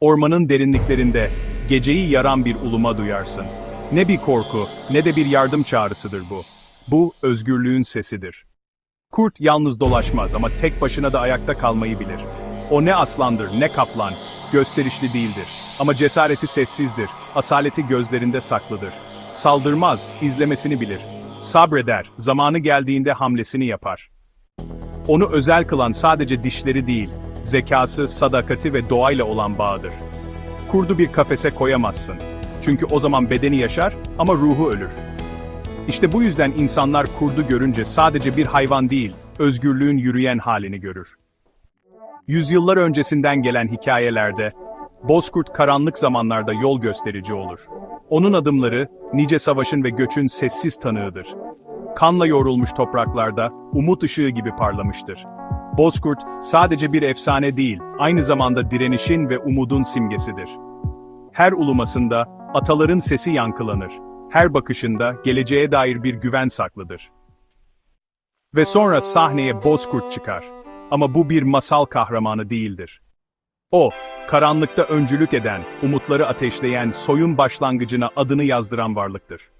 Ormanın derinliklerinde geceyi yaran bir uluma duyarsın. Ne bir korku, ne de bir yardım çağrısıdır bu. Bu özgürlüğün sesidir. Kurt yalnız dolaşmaz ama tek başına da ayakta kalmayı bilir. O ne aslandır, ne kaplan, gösterişli değildir. Ama cesareti sessizdir, asaleti gözlerinde saklıdır. Saldırmaz, izlemesini bilir. Sabreder, zamanı geldiğinde hamlesini yapar. Onu özel kılan sadece dişleri değil, zekası, sadakati ve doğayla olan bağıdır. Kurdu bir kafese koyamazsın. Çünkü o zaman bedeni yaşar ama ruhu ölür. İşte bu yüzden insanlar kurdu görünce sadece bir hayvan değil, özgürlüğün yürüyen halini görür. Yüzyıllar öncesinden gelen hikayelerde, Bozkurt karanlık zamanlarda yol gösterici olur. Onun adımları, nice savaşın ve göçün sessiz tanığıdır. Kanla yoğrulmuş topraklarda, umut ışığı gibi parlamıştır. Bozkurt, sadece bir efsane değil, aynı zamanda direnişin ve umudun simgesidir. Her ulumasında, ataların sesi yankılanır. Her bakışında, geleceğe dair bir güven saklıdır. Ve sonra sahneye Bozkurt çıkar. Ama bu bir masal kahramanı değildir. O, karanlıkta öncülük eden, umutları ateşleyen, soyun başlangıcına adını yazdıran varlıktır.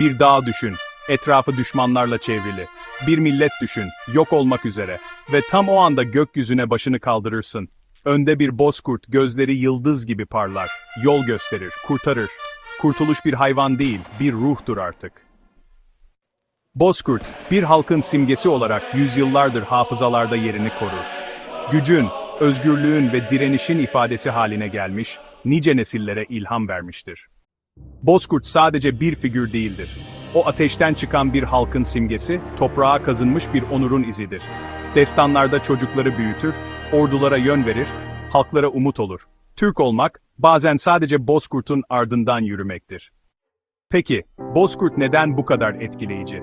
Bir dağ düşün, etrafı düşmanlarla çevrili. Bir millet düşün, yok olmak üzere. Ve tam o anda gökyüzüne başını kaldırırsın. Önde bir bozkurt, gözleri yıldız gibi parlar. Yol gösterir, kurtarır. Kurtuluş bir hayvan değil, bir ruhtur artık. Bozkurt, bir halkın simgesi olarak yüzyıllardır hafızalarda yerini korur. Gücün, özgürlüğün ve direnişin ifadesi haline gelmiş, nice nesillere ilham vermiştir. Bozkurt sadece bir figür değildir. O ateşten çıkan bir halkın simgesi, toprağa kazınmış bir onurun izidir. Destanlarda çocukları büyütür, ordulara yön verir, halklara umut olur. Türk olmak, bazen sadece Bozkurt'un ardından yürümektir. Peki, Bozkurt neden bu kadar etkileyici?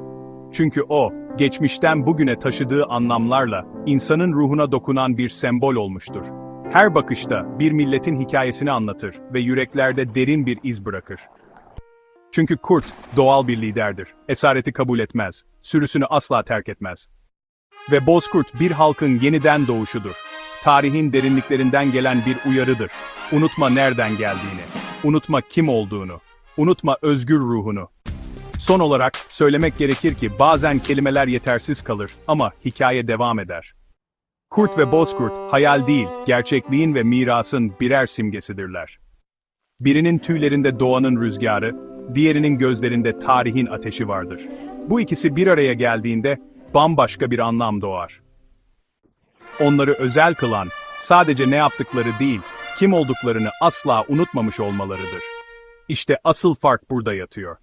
Çünkü o, geçmişten bugüne taşıdığı anlamlarla, insanın ruhuna dokunan bir sembol olmuştur. Her bakışta bir milletin hikayesini anlatır ve yüreklerde derin bir iz bırakır. Çünkü kurt, doğal bir liderdir. Esareti kabul etmez. Sürüsünü asla terk etmez. Ve bozkurt bir halkın yeniden doğuşudur. Tarihin derinliklerinden gelen bir uyarıdır. Unutma nereden geldiğini. Unutma kim olduğunu. Unutma özgür ruhunu. Son olarak söylemek gerekir ki bazen kelimeler yetersiz kalır ama hikaye devam eder. Kurt ve Bozkurt hayal değil, gerçekliğin ve mirasın birer simgesidirler. Birinin tüylerinde doğanın rüzgarı, diğerinin gözlerinde tarihin ateşi vardır. Bu ikisi bir araya geldiğinde bambaşka bir anlam doğar. Onları özel kılan, sadece ne yaptıkları değil, kim olduklarını asla unutmamış olmalarıdır. İşte asıl fark burada yatıyor.